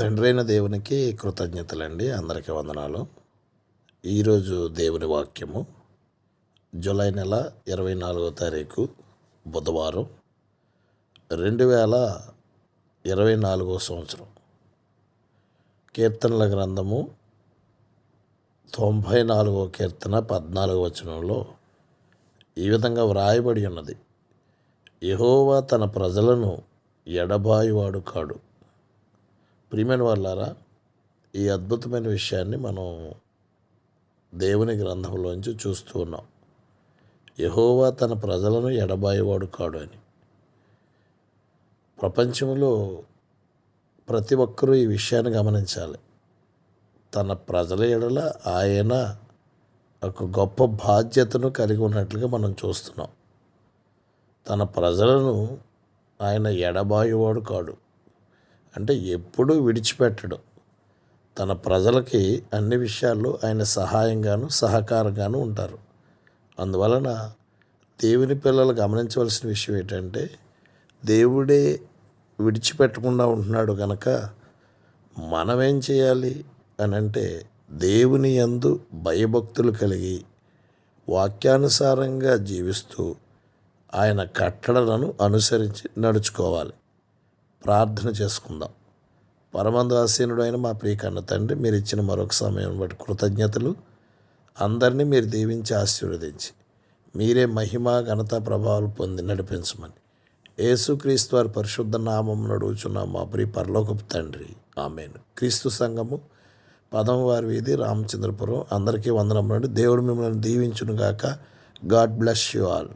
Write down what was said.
తండ్రైన దేవునికి కృతజ్ఞతలండి. అందరికీ వందనాలు. ఈరోజు దేవుని వాక్యము జూలై నెల ఇరవై నాలుగో తారీఖు బుధవారం రెండు వేల ఇరవై నాలుగో సంవత్సరం. కీర్తనల గ్రంథము తొంభై నాలుగో కీర్తన పద్నాలుగో వచనంలో ఈ విధంగా వ్రాయబడి ఉన్నది. యహోవా తన ప్రజలను ఎడబాయివాడు కాడు. ప్రియమైన వాళ్ళారా ఈ అద్భుతమైన విషయాన్ని మనం దేవుని గ్రంథంలోంచి చూస్తూ ఉన్నాం. యహోవా తన ప్రజలను ఎడబాయేవాడు కాడు అని. ప్రపంచంలో ప్రతి ఒక్కరూ ఈ విషయాన్ని గమనించాలి. తన ప్రజల ఎడల ఆయన ఒక గొప్ప బాధ్యతను కలిగి ఉన్నట్లుగా మనం చూస్తున్నాం. తన ప్రజలను ఆయన ఎడబాయివాడు కాడు. అంటే ఎప్పుడూ విడిచిపెట్టడు. తన ప్రజలకి అన్ని విషయాల్లో ఆయన సహాయంగాను సహకారంగాను ఉంటారు. అందువలన దేవుని పిల్లలు గమనించవలసిన విషయం ఏంటంటే దేవుడే విడిచిపెట్టకుండా ఉంటున్నాడు కనుక మనమేం చేయాలి అని అంటే దేవుని యందు భయభక్తులు కలిగి వాక్యానుసారంగా జీవిస్తూ ఆయన కట్టడలను అనుసరించి నడుచుకోవాలి. ప్రార్థన చేసుకుందాం. పరమందాసీనుడు అయిన మా ప్రియకన్న తండ్రి మీరు ఇచ్చిన మరొక సమయం బట్టి కృతజ్ఞతలు. అందరినీ మీరు దీవించి ఆశీర్వదించి మీరే మహిమ ఘనత ప్రభావాలు పొంది నడిపించమని. యేసుక్రీస్తు వారి పరిశుద్ధ నామం నడుచున్న మా ప్రియ పరలోకపు తండ్రి ఆమెను. క్రీస్తు సంఘము పదమవారి వీధి రామచంద్రపురం. అందరికీ వందనం దేవుడు మిమ్మల్ని దీవించునుగాక. God bless you all.